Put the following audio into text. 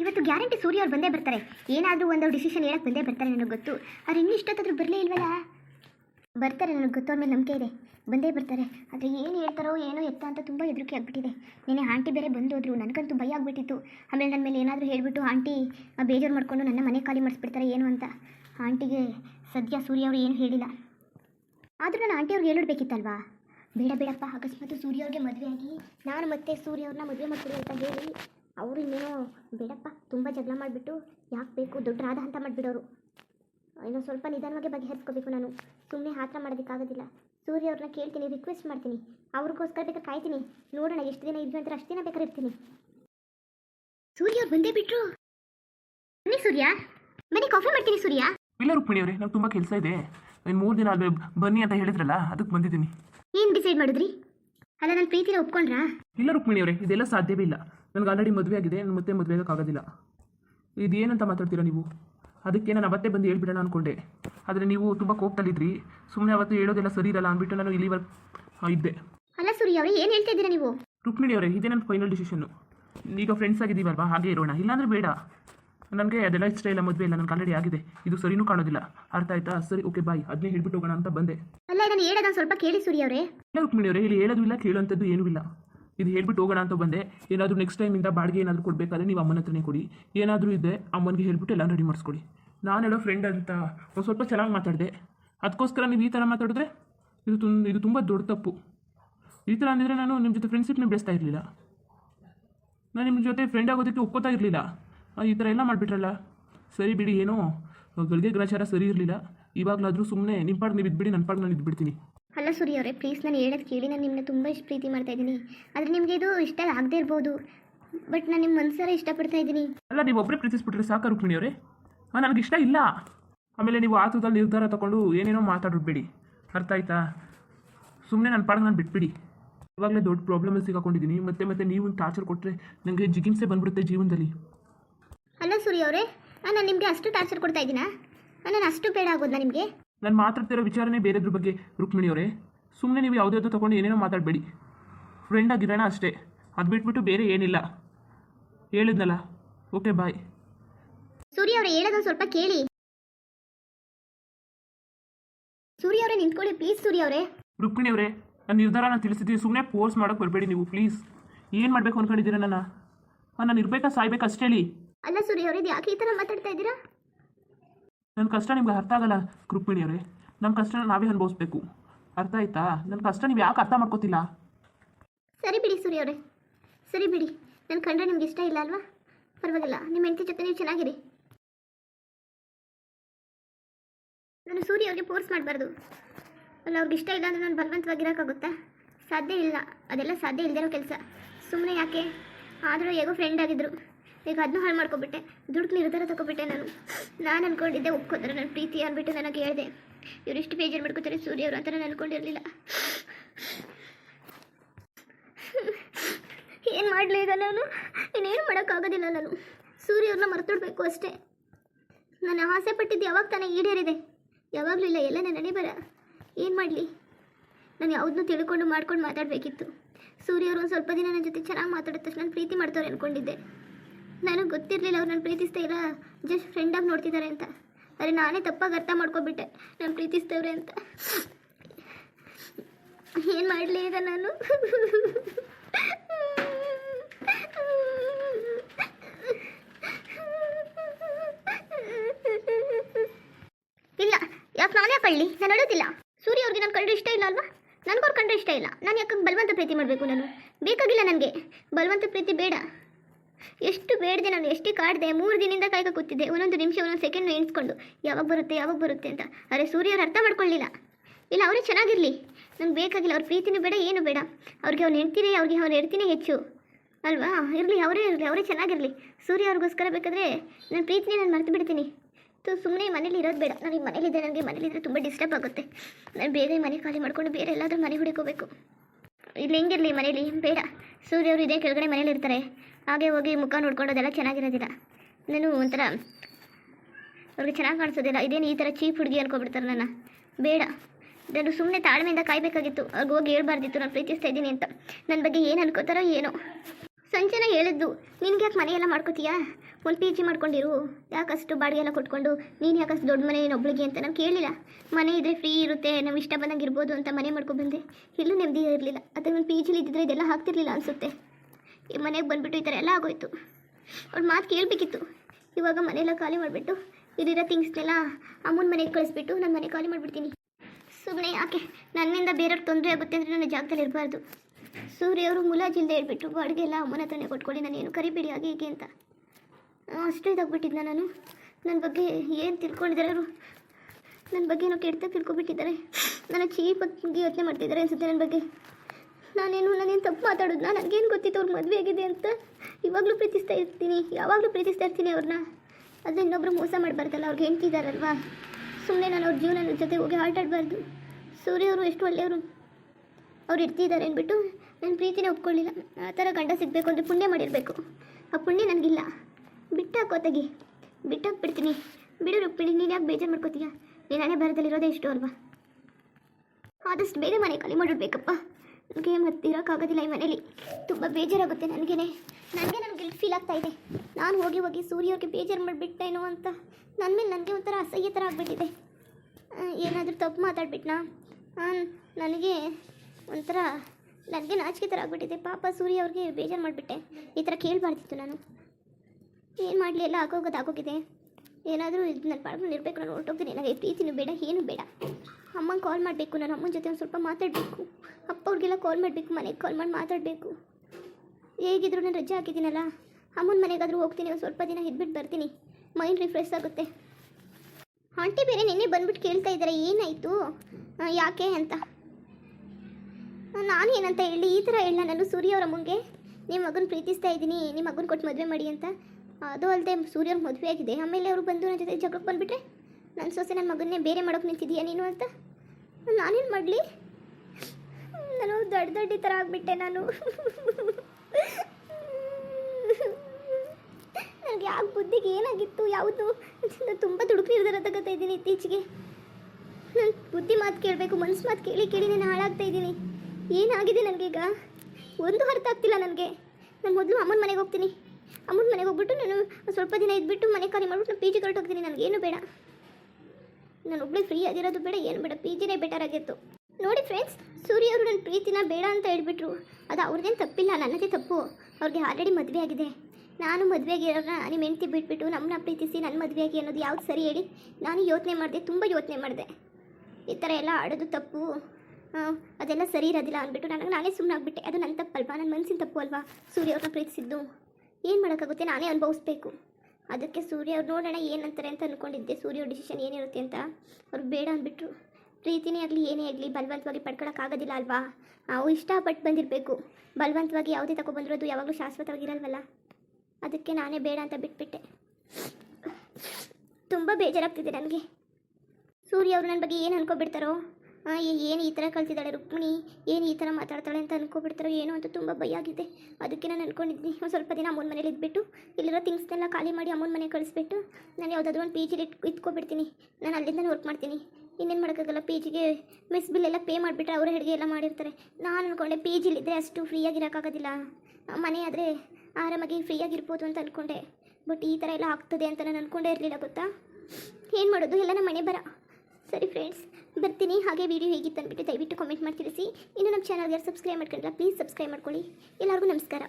ಇವತ್ತು ಗ್ಯಾರಂಟಿ ಸೂರ್ಯ ಅವ್ರು ಬಂದೇ ಬರ್ತಾರೆ. ಏನಾದರೂ ಒಂದು ಡಿಸಿಷನ್ ಹೇಳಕ್ಕೆ ಬಂದೇ ಬರ್ತಾರೆ ನನಗೆ ಗೊತ್ತು. ಅವ್ರು ಇನ್ನೂ ಇಷ್ಟೊತ್ತಾದ್ರೂ ಬರಲೇ ಇಲ್ವಲ್ಲ? ಬರ್ತಾರೆ ನನಗೆ ಗೊತ್ತು ಮೇಲೆ ನಂಬಿಕೆ ಇದೆ. ಬಂದೇ ಬರ್ತಾರೆ. ಆದರೆ ಏನು ಹೇಳ್ತಾರೋ ಏನೋ ಎತ್ತ ಅಂತ ತುಂಬ ಹೆದರಿಕೆ ಆಗಿಬಿಟ್ಟಿದೆ. ನೆನೆ ಆಂಟಿ ಬೇರೆ ಬಂದು ಹೋದ್ರು, ನನಗಂತೂ ಭಯ ಆಗಿಬಿಟ್ಟಿತ್ತು. ಆಮೇಲೆ ನನ್ನ ಮೇಲೆ ಏನಾದರೂ ಹೇಳಿಬಿಟ್ಟು ಆಂಟಿ ಬೇಜಾರು ಮಾಡಿಕೊಂಡು ನನ್ನ ಮನೆ ಖಾಲಿ ಮಾಡಿಸ್ಬಿಡ್ತಾರೆ ಏನು ಅಂತ. ಆಂಟಿಗೆ ಸದ್ಯ ಸೂರ್ಯ ಅವರು ಏನು ಹೇಳಿಲ್ಲ. ಆದರೂ ನಾನು ಆಂಟಿ ಅವ್ರಿಗೆ ಹೇಳಿಡ್ಬೇಕಿತ್ತಲ್ವಾ ಬೇಡ ಬೇಡಪ್ಪ, ಅಕಸ್ಮಾತ್ ಸೂರ್ಯ ಅವ್ರಿಗೆ ಮದುವೆ ಆಗಿ, ನಾನು ಮತ್ತೆ ಸೂರ್ಯ ಅವ್ರನ್ನ ಮದುವೆ ಮಾಡ್ತೀನಿ ಅಂತ ಹೇಳಿ ಅವರು ಇನ್ನೇನೋ ಬೇಡಪ್ಪ ತುಂಬ ಜಗಳ ಮಾಡಿಬಿಟ್ಟು ಯಾಕೆ ಬೇಕು ದೊಡ್ಡ ರಾಧ ಅಂತ ಮಾಡಿಬಿಡೋರು. ಇನ್ನೂ ಸ್ವಲ್ಪ ನಿಧಾನವಾಗಿ ಬಗೆಹರಿಸ್ಕೋಬೇಕು ನಾನು. ಸುಮ್ಮನೆ ಹಾತ್ರ ಮಾಡೋದಕ್ಕಾಗೋದಿಲ್ಲ. ಸೂರ್ಯ ಅವ್ರನ್ನ ಕೇಳ್ತೀನಿ ರಿಕ್ವೆಸ್ಟ್ ಮಾಡ್ತೀನಿ. ಅವ್ರಿಗೋಸ್ಕರ ಬೇಕಾದ್ರೆ ಕಾಯ್ತೀನಿ. ನೋಡೋಣ ಎಷ್ಟು ದಿನ ಇದ್ವಿ ಅಂತ ಅಷ್ಟು ದಿನ ಬೇಕಾದ್ರೆ ಇರ್ತೀನಿ. ಸೂರ್ಯ ಅವ್ರು ಬಂದೇ ಬಿಟ್ರು. ಬನ್ನಿ ಸೂರ್ಯ. ಬನ್ನಿ ಕಾಫಿ ಮಾಡ್ತೀನಿ ಸೂರ್ಯ. ಇಲ್ಲ ರುಕ್ಮಿಣಿ ಅವರೇ ನಂಗೆ ತುಂಬ ಕೆಲಸ ಇದೆ. ಇನ್ನು ಮೂರು ದಿನ ಅಲ್ಲಿ ಬನ್ನಿ ಅಂತ ಹೇಳಿದ್ರಲ್ಲ ಅದಕ್ಕೆ ಬಂದಿದ್ದೀನಿ. ಏನು ಡಿಸೈಡ್ ಮಾಡಿದ್ರಿ? ಅಲ್ಲ ನನ್ನ ಪ್ರೀತಿನ ಒಪ್ಕೊಂಡ್ರಾ? ಇಲ್ಲ ರುಕ್ಮಿಣಿ ಅವರೇ ಇದೆಲ್ಲ ಸಾಧ್ಯವೇ ಇಲ್ಲ. ನನಗೆ ಆಲ್ರೆಡಿ ಮದುವೆ ಆಗಿದೆ ನಾನು ಮತ್ತೆ ಮದುವೆ ಆಗೋಕ್ಕಾಗೋದಿಲ್ಲ. ಇದೇನಂತ ಮಾತಾಡ್ತೀರಾ ನೀವು? ಅದಕ್ಕೆ ನಾನು ಅವತ್ತೇ ಬಂದು ಹೇಳ್ಬಿಡೋಣ ಅಂದ್ಕೊಂಡೆ ಆದರೆ ನೀವು ತುಂಬ ಕೋಪದಲ್ಲಿದ್ರಿ. ಸುಮ್ಮನೆ ಅವತ್ತು ಹೇಳೋದೆಲ್ಲ ಸರಿ ಇರಲ್ಲ ಅಂದ್ಬಿಟ್ಟು ನಾನು ಇಲ್ಲಿವರೆಗೆ ಇದ್ದೆ. ಅಲ್ಲ ಸೂರ್ಯ ಅವರೇ ಏನು ಹೇಳ್ತಾ ಇದ್ದೀರಾ ನೀವು? ರುಕ್ಮಿಣಿ ಅವರೇ ಇದೇ ನನ್ನ ಫೈನಲ್ ಡಿಸಿಷನ್ನು ಈಗ ಫ್ರೆಂಡ್ಸ್ ಆಗಿದ್ದೀವಲ್ವಾ? ಹಾಗೆ ಇರೋಣ. ಇಲ್ಲಾಂದ್ರೆ ಬೇಡ. ನನಗೆ ಅದೆಲ್ಲ ಇಷ್ಟ ಇಲ್ಲ ಮದುವೆ ಇಲ್ಲ. ನನಗೆ ಆಲ್ರೆಡಿ ಆಗಿದೆ. ಇದು ಸರಿನೂ ಕಾಣೋದಿಲ್ಲ. ಅರ್ಥ ಆಯ್ತಾ? ಸರಿ ಓಕೆ ಬಾಯ್ ಅದನ್ನೇ ಹೇಳ್ಬಿಟ್ಟು ಹೋಗೋಣ ಅಂತ ಬಂದೆ. ಅಲ್ಲ ಇದನ್ನು ಹೇಳೋದನ್ನು ಸ್ವಲ್ಪ ಕೇಳಿ ಸೂರ್ಯ ಅವರೇ. ಇಲ್ಲ ರುಕ್ಮಿಣಿ ಅವರೇ ಇಲ್ಲಿ ಹೇಳೋದು ಇಲ್ಲ ಕೇಳೋಂಥದ್ದು ಏನೂ ಇಲ್ಲ. ಇದು ಹೇಳ್ಬಿಟ್ಟು ಹೋಗೋಣ ಅಂತ ಬಂದೆ. ಏನಾದರೂ ನೆಕ್ಸ್ಟ್ ಟೈಮಿಂದ ಬಾಡಿಗೆ ಏನಾದರೂ ಕೊಡಬೇಕಾದ್ರೆ ನೀವು ಅಮ್ಮನ ಹತ್ರನೇ ಕೊಡಿ. ಏನಾದರೂ ಇದೆ ಅಮ್ಮನಿಗೆ ಹೇಳ್ಬಿಟ್ಟು ಎಲ್ಲ ರೆಡಿ ಮಾಡಿಸ್ಕೊಡಿ ನಾನು ಹೇಳೋ ಫ್ರೆಂಡ್ ಅಂತ ಒಂದು ಸ್ವಲ್ಪ ಚೆನ್ನಾಗಿ ಮಾತಾಡಿದೆ. ಅದಕ್ಕೋಸ್ಕರ ನೀವು ಈ ಥರ ಮಾತಾಡಿದ್ರೆ ಇದು ತುಂ, ಇದು ತುಂಬ ದೊಡ್ಡ ತಪ್ಪು. ಈ ಥರ ಅಂದಿದ್ರೆ ನಾನು ನಿಮ್ಮ ಜೊತೆ ಫ್ರೆಂಡ್ಶಿಪ್ನೇ ಬೆಳೆಸ್ತಾ ಇರಲಿಲ್ಲ. ನಾನು ನಿಮ್ಮ ಜೊತೆ ಫ್ರೆಂಡ್ ಆಗೋದಕ್ಕೆ ಒಪ್ಕೋತಾ ಇರಲಿಲ್ಲ. ಈ ಥರ ಎಲ್ಲ ಮಾಡಿಬಿಟ್ರಲ್ಲ. ಸರಿ ಬಿಡಿ, ಏನೋ ಗಳಿಗೆ ಗ್ರಾಚಾರ ಸರಿ ಇರಲಿಲ್ಲ. ಇವಾಗಲಾದರೂ ಸುಮ್ಮನೆ ನಿಮ್ಮ ಪಾಡ್ ನೀವು ಇದ್ಬಿಡಿ ನನ್ನ ಪಾಡ್ ನಾನು ಇದ್ಬಿಡ್ತೀನಿ. ಅಲ್ಲ ಸೂರ್ಯ ಅವರೇ ಪ್ಲೀಸ್ ನಾನು ಹೇಳೋದು ಕೇಳಿ ನಾನು ನಿಮ್ಮನ್ನ ತುಂಬ ಇಷ್ಟ ಪ್ರೀತಿ ಮಾಡ್ತಾ ಇದ್ದೀನಿ. ಆದರೆ ನಿಮಗೆ ಇದು ಇಷ್ಟ ಆಗದೇ ಇರ್ಬೋದು. ಬಟ್ ನಾನು ನಿಮ್ಮ ಮನಸ್ಸಾರ ಇಷ್ಟಪಡ್ತಾ ಇದ್ದೀನಿ. ಅಲ್ಲ ನೀವು ಒಬ್ಬರೇ ಪ್ರೀತಿಸ್ಬಿಟ್ರೆ ಸಾಕು ರುಕ್ಮಿಣಿ ಅವರೇ? ಹಾಂ ನನಗೆ ಇಷ್ಟ ಇಲ್ಲ. ಆಮೇಲೆ ನೀವು ಆತುದಲ್ಲಿ ನಿರ್ಧಾರ ತಗೊಂಡು ಏನೇನೋ ಮಾತಾಡಿಬಿಡಿ ಅರ್ಥ ಆಯ್ತಾ? ಸುಮ್ಮನೆ ನನ್ನ ಪಾಡಿಗೆ ನಾನು ಬಿಟ್ಬಿಡಿ. ಇವಾಗಲೇ ದೊಡ್ಡ ಪ್ರಾಬ್ಲಮಲ್ಲಿ ಸಿಗಾಕೊಂಡಿದ್ದೀನಿ ಮತ್ತೆ ಮತ್ತೆ ನೀವು ಟಾರ್ಚರ್ ಕೊಟ್ಟರೆ ನನಗೆ ಜಿಗಿಂಸೆ ಬಂದ್ಬಿಡುತ್ತೆ ಜೀವನದಲ್ಲಿ. ಅಲ್ಲ ಸೂರ್ಯ ಅವರೇ ನಾನು ನಿಮಗೆ ಅಷ್ಟು ಟಾರ್ಚರ್ ಕೊಡ್ತಾ ಇದ್ದೀನಾ? ನಾನು ಅಷ್ಟು ಬೇಡ ಆಗೋದಾ ನಿಮಗೆ? ನಾನು ಮಾತಾಡ್ತಿರೋ ವಿಚಾರನೇ ಬೇರೆದ್ರ ಬಗ್ಗೆ ರುಕ್ಮಿಣಿ ಅವರೇ ಸುಮ್ಮನೆ ನೀವು ಯಾವುದೇ ತೊಗೊಂಡು ಏನೇನೋ ಮಾತಾಡಬೇಡಿ. ಫ್ರೆಂಡ್ ಆಗಿರೋಣ ಅಷ್ಟೇ. ಅದು ಬಿಟ್ಬಿಟ್ಟು ಬೇರೆ ಏನಿಲ್ಲ. ಹೇಳಿದ್ನಲ್ಲ. ಓಕೆ ಬಾಯ್ ಸೂರ್ಯ ಅವರೇ ಹೇಳೋದೊಂದು ಸ್ವಲ್ಪ ಕೇಳಿ. ಸೂರ್ಯ ಅವರೇ ನಿಂತ್ಕೊಳ್ಳಿ ಪ್ಲೀಸ್ ಸೂರ್ಯ ಅವರೇ. ರುಕ್ಮಿಣಿ ಅವರೇ ನನ್ನ ನಿರ್ಧಾರನ ತಿಳಿಸಿದ್ದೀನಿ ಸುಮ್ಮನೆ ಫೋರ್ಸ್ ಮಾಡೋಕ್ಕೆ ಬರಬೇಡಿ ನೀವು ಪ್ಲೀಸ್ ಏನು ಮಾಡಬೇಕು ಅಂದ್ಕೊಂಡಿದ್ದೀರಾ ನಾನು ನಾನು ಇರಬೇಕಾ ಸಾಯ್ಬೇಕು ಅಷ್ಟೇಳಿ ಹೇಳಿ. ಅಲ್ಲ ಸೂರ್ಯ ಅವರೇ ಯಾಕೆ ಈ ಥರ ಮಾತಾಡ್ತಾ ಇದ್ದೀರಾ? ನನ್ನ ಕಷ್ಟ ನಿಮ್ಗೆ ಅರ್ಥ ಆಗಲ್ಲ ರುಕ್ಮಿಣಿ ಅವರೇ ನಮ್ಮ ಕಷ್ಟನ ನಾವೇ ಅನುಭವಿಸ್ಬೇಕು. ಅರ್ಥ ಆಯ್ತಾ? ನನ್ನ ಕಷ್ಟ ನೀವು ಯಾಕೆ ಅರ್ಥ ಮಾಡ್ಕೋತಿಲ್ಲ? ಸರಿ ಬಿಡಿ ಸೂರ್ಯ ಅವರೇ ಸರಿ ಬಿಡಿ. ನನ್ನ ಕಂಡ್ರೆ ನಿಮ್ಗೆ ಇಷ್ಟ ಇಲ್ಲ ಅಲ್ವಾ? ಪರವಾಗಿಲ್ಲ. ನಿಮ್ಮ ಹೆಂಡತಿ ಜೊತೆ ನೀವು ಚೆನ್ನಾಗಿರಿ. ನಾನು ಸೂರ್ಯ ಅವ್ರಿಗೆ ಫೋರ್ಸ್ ಮಾಡಬಾರ್ದು. ಅಲ್ಲ, ಅವ್ರಿಗೆ ಇಷ್ಟ ಇಲ್ಲ ಅಂದರೆ ನಾನು ಬಲವಂತವಾಗಿರೋಕ್ಕಾಗುತ್ತಾ ಸಾಧ್ಯ ಇಲ್ಲ. ಅದೆಲ್ಲ ಸಾಧ್ಯ ಇಲ್ಲದಿರೋ ಕೆಲಸ. ಸುಮ್ಮನೆ ಯಾಕೆ? ಆದರೂ ಹೇಗೋ ಫ್ರೆಂಡ್ ಆಗಿದ್ರು. ಈಗ ಅದನ್ನೂ ಹಾಳು ಮಾಡ್ಕೊಬಿಟ್ಟೆ. ದುಡ್ಡು ನಿರ್ಧಾರ ತಗೊಬಿಟ್ಟೆ ನಾನು. ನಾನು ಅನ್ಕೊಂಡಿದ್ದೆ ಒಪ್ಕೋತಾರೆ ನನ್ನ ಪ್ರೀತಿ ಅಂದ್ಬಿಟ್ಟು ನನಗೆ ಹೇಳಿದೆ. ಇವರಿಷ್ಟು ಬೇಜಾರು ಮಾಡ್ಕೋತಾರೆ ಸೂರ್ಯ ಅವರು ಅಂತ ನಾನು ಅನ್ಕೊಂಡಿರಲಿಲ್ಲ. ಏನು ಮಾಡಲಿ ಈಗ ನಾನು? ಇನ್ನೇನು ಮಾಡೋಕ್ಕಾಗೋದಿಲ್ಲ ನಾನು. ಸೂರ್ಯವ್ರನ್ನ ಮರ್ತೊಡ್ಬೇಕು ಅಷ್ಟೇ. ನಾನು ಆಸೆ ಪಟ್ಟಿದ್ದು ಯಾವಾಗ ತಾನೇ ಈಡೇರಿದೆ. ಯಾವಾಗಲೂ ಇಲ್ಲ, ಎಲ್ಲ ನನ್ನ ಬರ ಏನು ಮಾಡಲಿ? ನಾನು ಯಾವುದನ್ನೂ ತಿಳ್ಕೊಂಡು ಮಾಡ್ಕೊಂಡು ಮಾತಾಡಬೇಕಿತ್ತು. ಸೂರ್ಯವರು ಒಂದು ಸ್ವಲ್ಪ ದಿನ ನನ್ನ ಜೊತೆ ಚೆನ್ನಾಗಿ ಮಾತಾಡಿದ ತಕ್ಷಣ ಪ್ರೀತಿ ಮಾಡ್ತಾರೆ ಅಂದ್ಕೊಂಡಿದ್ದೆ ನನಗೆ ಗೊತ್ತಿರಲಿಲ್ಲ ಅವ್ರು ನಾನು ಪ್ರೀತಿಸ್ತಾ ಇಲ್ಲ ಜಸ್ಟ್ ಫ್ರೆಂಡಾಗಿ ನೋಡ್ತಿದ್ದಾರೆ ಅಂತ. ಅರೆ ನಾನೇ ತಪ್ಪಾಗಿ ಅರ್ಥ ಮಾಡ್ಕೊಬಿಟ್ಟೆ. ನಾನು ಪ್ರೀತಿಸ್ತೇವ್ರೆ ಅಂತ. ಏನು ಮಾಡಲಿ ಈಗ ನಾನು? ಇಲ್ಲ, ಯಾಕೆ ನಾನೇ ಕಳ್ಳಿ ನಾನು ಹೇಳೋದಿಲ್ಲ ಸೂರ್ಯ ಅವ್ರಿಗೆ ನಾನು ಕಂಡ್ರೆ ಇಷ್ಟ ಇಲ್ಲ ಅಲ್ವಾ? ಅವ್ರು ಕಂಡ್ರೆ ಇಷ್ಟ ಇಲ್ಲ. ನಾನು ಯಾಕೆ ಬಲವಂತ ಪ್ರೀತಿ ಮಾಡಬೇಕು ನಾನು? ಬೇಕಾಗಿಲ್ಲ ನನಗೆ. ಬಲವಂತ ಪ್ರೀತಿ ಬೇಡ. ಎಷ್ಟು ಬೇಡದೆ ನಾನು ಎಷ್ಟೇ ಕಾಡಿದೆ ಮೂರು ದಿನದಿಂದ ಕಾಯ್ಕ ಕೂತಿದ್ದೆ. ಒಂದೊಂದು ನಿಮಿಷ, ಒಂದೊಂದು ಸೆಕೆಂಡ್ ಎಣಿಸ್ಕೊಂಡು, ಯಾವಾಗ ಬರುತ್ತೆ ಯಾವಾಗ ಬರುತ್ತೆ ಅಂತ. ಆದರೆ ಸೂರ್ಯ ಅವ್ರು ಅರ್ಥ ಮಾಡ್ಕೊಳ್ಳಿಲ್ಲ. ಇಲ್ಲ, ಅವರೇ ಚೆನ್ನಾಗಿರಲಿ. ನಂಗೆ ಬೇಕಾಗಿಲ್ಲ, ಅವ್ರ ಪ್ರೀತಿನೂ ಬೇಡ, ಏನು ಬೇಡ. ಅವ್ರಿಗೆ ಅವ್ನು ಹೆಣ್ತೀರಿ ಅವ್ರಿಗೆ ಅವ್ನು ಹೆಡ್ತೀನಿ ಹೆಚ್ಚು. ಅಲ್ವಾ? ಇರಲಿ, ಅವರೇ ಇರಲಿ, ಅವರೇ ಚೆನ್ನಾಗಿರಲಿ. ಸೂರ್ಯ ಅವ್ರಿಗೋಸ್ಕರ ಬೇಕಾದರೆ ನನ್ನ ಪ್ರೀತಿನೇ ನಾನು ಮರೆತು ಬಿಡ್ತೀನಿ. ತು ಸುಮ್ಮನೆ ಮನೇಲಿ ಇರೋದು ಬೇಡ. ನಾನು ಈ ಮನೇಲಿದ್ದೆ, ನನಗೆ ಮನೇಲಿದ್ದರೆ ತುಂಬ ಡಿಸ್ಟರ್ಬ್ ಆಗುತ್ತೆ. ನಾನು ಬೇರೆ ಮನೆ ಖಾಲಿ ಮಾಡ್ಕೊಂಡು ಬೇರೆ ಎಲ್ಲಾದರೂ ಮನೆ ಹುಡುಕೋಬೇಕು ಇಲ್ಲಿ, ಹೆಂಗಿರಲಿ ಮನೇಲಿ, ಬೇಡ. ಸೂರ್ಯ ಅವರು ಇದೇ ಕೆಳಗಡೆ ಮನೇಲಿ ಇರ್ತಾರೆ. ಹಾಗೆ ಹೋಗಿ ಮುಖ ನೋಡ್ಕೊಳ್ಳೋದೆಲ್ಲ ಚೆನ್ನಾಗಿರೋದಿಲ್ಲ. ನಾನು ಒಂಥರ ಅವ್ರಿಗೆ ಚೆನ್ನಾಗಿ ಕಾಣಿಸೋದಿಲ್ಲ. ಇದೇನು ಈ ಥರ ಚೀಪ್ ಹುಡುಗಿ ಅನ್ಕೊಬಿಡ್ತಾರೆ ನನ್ನ. ಬೇಡ. ನಾನು ಸುಮ್ಮನೆ ತಾಳ್ಮೆಯಿಂದ ಕಾಯಬೇಕಾಗಿತ್ತು. ಅವ್ರಿಗೆ ಹೋಗಿ ಹೇಳ್ಬಾರ್ದಿತ್ತು. ನಾನು ಪ್ರೀತಿಸ್ತಾ ಇದ್ದೀನಿ ಅಂತ. ನನ್ನ ಬಗ್ಗೆ ಏನು ಅನ್ಕೋತಾರೋ ಏನೋ. ಸಂಜೆನ ಹೇಳಿದ್ದು, ನಿನ್ಗೆ ಯಾಕೆ ಮನೆಯೆಲ್ಲ ಮಾಡ್ಕೋತೀಯಾ? ಒಂದು ಪಿ ಜಿ ಮಾಡ್ಕೊಂಡಿರು. ಯಾಕಷ್ಟು ಬಾಡಿಗೆ ಎಲ್ಲ ಕೊಟ್ಕೊಂಡು ನೀನು ಯಾಕಷ್ಟು ದೊಡ್ಡ ಮನೆ ನೀನು ಒಬ್ಳಿಗೆ ಅಂತ ನಾನು ಕೇಳಿಲ್ಲ. ಮನೆ ಇದ್ರೆ ಫ್ರೀ ಇರುತ್ತೆ, ನಾವು ಇಷ್ಟ ಬಂದಂಗೆ ಇರ್ಬೋದು ಅಂತ ಮನೆ ಮಾಡ್ಕೊಬಂದೆ ಇಲ್ಲೂ ನೆಮ್ಮದಿ ಇರಲಿಲ್ಲ. ಅದಕ್ಕೆ ನಾನು ಪಿ ಜಿಲಿ ಇದ್ದಿದ್ರೆ ಇದೆಲ್ಲ ಹಾಕ್ತಿರ್ಲಿಲ್ಲ ಅನಿಸುತ್ತೆ. ಈ ಮನೆಗೆ ಬಂದುಬಿಟ್ಟು ಈ ಥರ ಎಲ್ಲ ಆಗೋಯ್ತು. ಅವ್ರ ಮಾತು ಕೇಳಬೇಕಿತ್ತು. ಇವಾಗ ಮನೆಯೆಲ್ಲ ಖಾಲಿ ಮಾಡಿಬಿಟ್ಟು ಇಲ್ಲಿರೋ ತಿಂಗ್ಸ್ನೆಲ್ಲ ಅಮ್ಮನ ಮನೆಗೆ ಕಳಿಸ್ಬಿಟ್ಟು ನಾನು ಮನೆ ಖಾಲಿ ಮಾಡಿಬಿಡ್ತೀನಿ. ಸುಮ್ಮನೆ ಯಾಕೆ? ನನ್ನಿಂದ ಬೇರೆಯವ್ರ ತೊಂದರೆ ಆಗುತ್ತೆ ಅಂದರೆ ನನ್ನ ಜಾಗದಲ್ಲಿ ಇರಬಾರ್ದು ಸೂರ್ಯವರು ಮುಲಾಜಿಲ್ದೆ ಹೇಳ್ಬಿಟ್ಟು ಬಾಡಿಗೆ ಎಲ್ಲ ಅಮ್ಮನ ಹತ್ರನೇ ಕೊಟ್ಕೊಳ್ಳಿ ನಾನು ಏನು ಕರಿಬೇಡಿ ಹಾಗೆ ಹೀಗೆ ಅಂತ. ಅಷ್ಟು ಇದಾಗ್ಬಿಟ್ಟಿದ್ದೆ ನಾನು. ನನ್ನ ಬಗ್ಗೆ ಏನು ತಿಳ್ಕೊಂಡಿದ್ದಾರೆ ಅವರು? ನನ್ನ ಬಗ್ಗೆ ಏನೋ ಕೆಡ್ತ ತಿಳ್ಕೊಬಿಟ್ಟಿದ್ದಾರೆ. ನನ್ನ ಚೀಪಾಗಿ ಯೋಚನೆ ಮಾಡ್ತಿದ್ದಾರೆ ಅನ್ಸುತ್ತೆ ನನ್ನ ಬಗ್ಗೆ. ನಾನೇನು ನಾನೇನು ತಪ್ಪು ಮಾತಾಡೋದು ನನಗೇನು ಗೊತ್ತಿತ್ತು ಅವ್ರ ಮದುವೆ ಆಗಿದೆ ಅಂತ? ಇವಾಗಲೂ ಪ್ರೀತಿಸ್ತಾ ಇರ್ತೀನಿ. ಯಾವಾಗಲೂ ಪ್ರೀತಿಸ್ತಾ ಇರ್ತೀನಿ ಅವ್ರನ್ನ ಆದರೆ ಇನ್ನೊಬ್ರು ಮೋಸ ಮಾಡಬಾರ್ದಲ್ಲ ಅವ್ರಿಗೆ ಹೆಂಡ್ತಿದ್ದಾರಲ್ವಾ ಸುಮ್ಮನೆ ನಾನು ಅವ್ರ ಜೀವನ ಜೊತೆ ಹೋಗಿ ಆಟಾಡಬಾರ್ದು ಸೂರ್ಯ ಅವರು ಎಷ್ಟು ಒಳ್ಳೆಯವರು ಅವ್ರು ಇರ್ತಿದ್ದಾರೆ ಅಂದ್ಬಿಟ್ಟು ನನ್ನ ಪ್ರೀತಿನೇ ಒಪ್ಕೊಳ್ಳಿಲ್ಲ. ಆ ಥರ ಗಂಡ ಸಿಗಬೇಕು ಅಂದರೆ ಪುಣ್ಯ ಮಾಡಿರಬೇಕು. ಆ ಪುಣ್ಯ ನನಗಿಲ್ಲ. ಬಿಟ್ಟಾಕೋ ತೆಗಿ. ಬಿಟ್ಟಾಕ್ಬಿಡ್ತೀನಿ. ಬಿಡು ರುಕ್ಮಿಣಿ, ನೀನು ಯಾಕೆ ಬೇಜಾರು ಮಾಡ್ಕೋತೀಯ? ನೀನು ಹಣೆ ಭಾರತದಲ್ಲಿರೋದೇ ಇಷ್ಟು ಅಲ್ವಾ? ಆದಷ್ಟು ಬೇರೆ ಮನೆ ಖಾಲಿ ಮಾಡಿಡ್ಬೇಕಪ್ಪ. ನನಗೆ ಮತ್ತೆ ಇರೋಕ್ಕಾಗೋದಿಲ್ಲ ಈ ಮನೇಲಿ. ತುಂಬ ಬೇಜಾರಾಗುತ್ತೆ ನನಗೇನೆ. ನನಗೆ ನನಗೆ ಗಿಲ್ಟ್ ಫೀಲ್ ಆಗ್ತಾ ಇದೆ. ನಾನು ಹೋಗಿ ಹೋಗಿ ಸೂರ್ಯವ್ರಿಗೆ ಬೇಜಾರು ಮಾಡಿಬಿಟ್ಟೇನೋ ಅಂತ ನನ್ನ ಮೇಲೆ ನನಗೆ ಒಂಥರ ಅಸಹ್ಯ ಥರ ಆಗಿಬಿಟ್ಟಿದೆ. ಏನಾದರೂ ತಪ್ಪು ಮಾತಾಡ್ಬಿಟ್ನಾ? ನನಗೆ ಒಂಥರ ನನಗೆ ನಾಚಿಕೆ ಥರ ಆಗ್ಬಿಟ್ಟಿದೆ. ಪಾಪ ಸೂರ್ಯ ಅವ್ರಿಗೆ ಬೇಜಾರು ಮಾಡಿಬಿಟ್ಟೆ. ಈ ಥರ ಕೇಳಬಾರ್ದಿತ್ತು ನಾನು. ಏನು ಮಾಡಲಿ, ಎಲ್ಲ ಆಗೋಗೋದು ಆಗೋಗಿದೆ. ಏನಾದರೂ ಇದು ನನ್ನ ಪಾಡ್ಕೊಂಡು ಇರಬೇಕು ನಾನು ಹೊರಟೋಗ್ತೀನಿ. ನನಗೆ ಪ್ರೀತಿನೂ ಬೇಡ, ಏನೂ ಬೇಡ. ಅಮ್ಮಂಗೆ ಕಾಲ್ ಮಾಡಬೇಕು, ನಾನು ಅಮ್ಮನ ಜೊತೆ ಒಂದು ಸ್ವಲ್ಪ ಮಾತಾಡಬೇಕು. ಅಪ್ಪ ಅವ್ರಿಗೆಲ್ಲ ಕಾಲ್ ಮಾಡಬೇಕು, ಮನೆಗೆ ಕಾಲ್ ಮಾಡಿ ಮಾತಾಡಬೇಕು. ಹೇಗಿದ್ರು ನಾನು ರಜೆ ಹಾಕಿದ್ದೀನಲ್ಲ. ಅಮ್ಮನ ಮನೆಗಾದರೂ ಹೋಗ್ತೀನಿ, ಒಂದು ಸ್ವಲ್ಪ ದಿನ ಇದ್ಬಿಟ್ಟು ಬರ್ತೀನಿ. ಮೈಂಡ್ ರಿಫ್ರೆಶ್ ಆಗುತ್ತೆ. ಆಂಟಿ ಬೇರೆ ನಿನ್ನೆ ಬಂದ್ಬಿಟ್ಟು ಕೇಳ್ತಾ ಇದ್ದಾರೆ ಏನಾಯಿತು? ಯಾಕೆ ಅಂತ. ನಾನು ಏನಂತ ಹೇಳಿ, ಈ ಥರ ಹೇಳ ನಾನು ಸೂರ್ಯ ಅವರ ಅಮ್ಮಂಗೆ ನಿಮ್ಮ ಮಗನ ಪ್ರೀತಿಸ್ತಾ ಇದ್ದೀನಿ ನಿಮ್ಮ ಮಗನ ಕೊಟ್ಟು ಮದುವೆ ಮಾಡಿ ಅಂತ. ಅದು ಅಲ್ಲದೆ ಸೂರ್ಯವ್ರ ಮದುವೆ ಆಗಿದೆ. ಆಮೇಲೆ ಅವರು ಬಂದು ನನ್ನ ಜೊತೆ ಜಗಳಕ್ಕೆ ಬಂದುಬಿಟ್ರೆ ನನ್ನ ಸೊಸೆ ನನ್ನ ಮಗನ್ನೇ ಬೇರೆ ಮಾಡೋಕೆ ನಿಂತಿದ್ದೀಯಾ ನೀನು ಅಂತ. ನಾನೇನು ಮಾಡಲಿ? ನಾನು ದೊಡ್ಡ ದೊಡ್ಡ ಥರ ಆಗಿಬಿಟ್ಟೆ ನಾನು. ನನಗೆ ಯಾವ ಬುದ್ಧಿಗೆ ಏನಾಗಿತ್ತು? ಯಾವುದು? ನಾನು ತುಂಬ ದುಡುಕು ನಿರ್ಧಾರ ತಗೋತಾ ಇದ್ದೀನಿ ಇತ್ತೀಚೆಗೆ. ನಾನು ಬುದ್ಧಿ ಮಾತು ಕೇಳಬೇಕು ಮನಸ್ಸು ಮಾತು ಕೇಳಿ ಕೇಳಿ ನಾನು ಹಾಳಾಗ್ತಾ ಇದ್ದೀನಿ. ಏನಾಗಿದೆ ನನಗೀಗ? ಒಂದು ಅರ್ಥ ಆಗ್ತಿಲ್ಲ ನನಗೆ. ನಾನು ಮೊದಲು ಅಮ್ಮನ ಮನೆಗೆ ಹೋಗ್ತೀನಿ. ಅಮ್ಮನ ಮನೆಗೆ ಹೋಗ್ಬಿಟ್ಟು ನಾನು ಸ್ವಲ್ಪ ದಿನ ಇದ್ಬಿಟ್ಟು ಮನೆ ಖಾಲಿ ಮಾಡ್ಬಿಟ್ಟು ನಾನು ಪಿ ಜಿ ಹೋಗ್ತೀನಿ ನನಗೇನು ಬೇಡ. ನಾನು ಒಬ್ಬಳೇ ಫ್ರೀ ಆಗಿರೋದು ಬೇಡ, ಏನು ಬೇಡ. ಪಿ ಜಿನೇ ಬೆಟರ್ ಆಗಿತ್ತು. ನೋಡಿ ಫ್ರೆಂಡ್ಸ್ ಸೂರ್ಯ ಅವರು ನನ್ನ ಪ್ರೀತಿನ ಬೇಡ ಅಂತ ಹೇಳ್ಬಿಟ್ರು. ಅದು ಅವ್ರದ್ದೇನು ತಪ್ಪಿಲ್ಲ, ನನ್ನದೇ ತಪ್ಪು. ಅವ್ರಿಗೆ ಆಲ್ರೆಡಿ ಮದುವೆ ಆಗಿದೆ. ನಾನು ಮದುವೆ ಆಗಿರೋನ ನಿಮ್ಮ ಹೆಂಡತಿ ಬಿಟ್ಬಿಟ್ಟು ನಮ್ಮನ್ನ ಪ್ರೀತಿಸಿ ನನ್ನ ಮದುವೆ ಆಗಿ ಅನ್ನೋದು ಯಾವ್ದು ಸರಿ ಹೇಳಿ? ನಾನು ಯೋಚನೆ ಮಾಡಿದೆ, ತುಂಬ ಯೋಚನೆ ಮಾಡಿದೆ. ಈ ಥರ ಎಲ್ಲ ಆಡೋದು ತಪ್ಪು. ಅದೆಲ್ಲ ಸರಿ ಇರೋದಿಲ್ಲ ಅಂದ್ಬಿಟ್ಟು ನನಗೆ ನಾನೇ ಸುಮ್ಮನೆ ಆಗ್ಬಿಟ್ಟೆ. ಅದು ನನ್ನ ತಪ್ಪಲ್ವಾ? ನನ್ನ ಮನಸ್ಸಿನ ತಪ್ಪು ಅಲ್ವಾ? ಸೂರ್ಯ ಅವ್ರನ್ನ ಪ್ರೀತಿಸಿದ್ದು. ಏನು ಮಾಡೋಕ್ಕಾಗುತ್ತೆ? ನಾನೇ ಅನುಭವಿಸ್ಬೇಕು. ಅದಕ್ಕೆ ಸೂರ್ಯ ಅವ್ರು ನೋಡೋಣ ಏನಂತಾರೆ ಅಂತ ಅಂದ್ಕೊಂಡಿದ್ದೆ ಸೂರ್ಯ ಅವ್ರ ಡಿಸಿಷನ್ ಏನಿರುತ್ತೆ ಅಂತ ಅವ್ರು ಬೇಡ ಅಂದ್ಬಿಟ್ರು. ಪ್ರೀತಿನೇ ಆಗಲಿ, ಏನೇ ಆಗಲಿ, ಬಲವಂತವಾಗಿ ಪಡ್ಕೊಳಕ್ಕಾಗೋದಿಲ್ಲ ಅಲ್ವಾ? ನಾವು ಇಷ್ಟಪಟ್ಟು ಬಂದಿರಬೇಕು. ಬಲವಂತವಾಗಿ ಯಾವುದೇ ತಗೊಬಂದ್ರು ಅದು ಯಾವಾಗಲೂ ಶಾಶ್ವತವಾಗಿರಲ್ವಲ್ಲ? ಅದಕ್ಕೆ ನಾನೇ ಬೇಡ ಅಂತ ಬಿಟ್ಬಿಟ್ಟೆ. ತುಂಬ ಬೇಜಾರಾಗ್ತಿದೆ ನನಗೆ. ಸೂರ್ಯ ಅವರು ನನ್ನ ಬಗ್ಗೆ ಏನು ಅನ್ಕೊಬಿಡ್ತಾರೋ? ಏನು ಈ ಥರ ಕಲ್ತಿದ್ದಾಳೆ ರುಕ್ಮಿಣಿ? ಏನು ಈ ಥರ ಮಾತಾಡ್ತಾಳೆ ಅಂತ ಅನ್ಕೊಬಿಡ್ತಾರೋ ಏನೋ ಅಂತ ತುಂಬ ಭಯ ಆಗಿದೆ. ಅದಕ್ಕೆ ನಾನು ಅನ್ಕೊಂಡಿದ್ದೀನಿ ಒಂದು ಸ್ವಲ್ಪ ದಿನ ಅಮ್ಮನ ಮನೇಲಿ ಇದ್ಬಿಟ್ಟು, ಇಲ್ಲಿರೋ ಥಿಂಗ್ಸ್ನೆಲ್ಲ ಖಾಲಿ ಮಾಡಿ ಅಮ್ಮನ ಮನೆಗೆ ಕಳಿಸ್ಬಿಟ್ಟು, ನಾನು ಯಾವುದಾದ್ರೂ ಒಂದು ಪಿ ಜಿಲಿ ಇಟ್, ಇಟ್ಕೊಬಿಡ್ತೀನಿ. ನಾನು ಅಲ್ಲಿಂದ ವರ್ಕ್ ಮಾಡ್ತೀನಿ. ಇನ್ನೇನು ಮಾಡೋಕ್ಕಾಗಲ್ಲ ಪಿ ಜಿಗೆ ಮಿಸ್ ಬಿಲ್ ಎಲ್ಲ ಪೇ ಮಾಡಿಬಿಟ್ರೆ ಅವರು ಅಡುಗೆ ಎಲ್ಲ ಮಾಡಿರ್ತಾರೆ. ನಾನು ಅಂದ್ಕೊಂಡೆ ಪಿ ಜಿಲಿದ್ದರೆ ಅಷ್ಟು ಫ್ರೀಯಾಗಿರೋಕ್ಕಾಗೋದಿಲ್ಲ ಮನೆ ಆದರೆ ಆರಾಮಾಗಿ ಫ್ರೀಯಾಗಿರ್ಬೋದು ಅಂತ ಅಂದ್ಕೊಂಡೆ ಬಟ್ ಈ ಥರ ಎಲ್ಲ ಆಗ್ತದೆ ಅಂತ ನಾನು ಅಂದ್ಕೊಂಡೇ ಇರಲಿಲ್ಲ, ಗೊತ್ತಾ? ಏನು ಮಾಡೋದು? ಎಲ್ಲ ನಮ್ಮ ಮನೆ ಬರ. ಸರಿ ಫ್ರೆಂಡ್ಸ್ ಬರ್ತೀನಿ. ಹಾಗೆ ವಿಡಿಯೋ ಹೇಗಿತ್ತು ಅಂದ್ಬಿಟ್ಟು ದಯವಿಟ್ಟು ಕಾಮೆಂಟ್ ಮಾಡಿ ತಿಳಿಸಿ ಇನ್ನು ನಮ್ಮ ಚಾನಲ್ಗೆ ಸಬ್ಸ್ಕ್ರೈಬ್ ಮಾಡ್ಕೊಂಡಿಲ್ಲ ಪ್ಲೀಸ್ ಸಬ್ಸ್ಕ್ರೈಬ್ ಮಾಡ್ಕೊಳ್ಳಿ. ಎಲ್ಲರಿಗೂ ನಮಸ್ಕಾರ.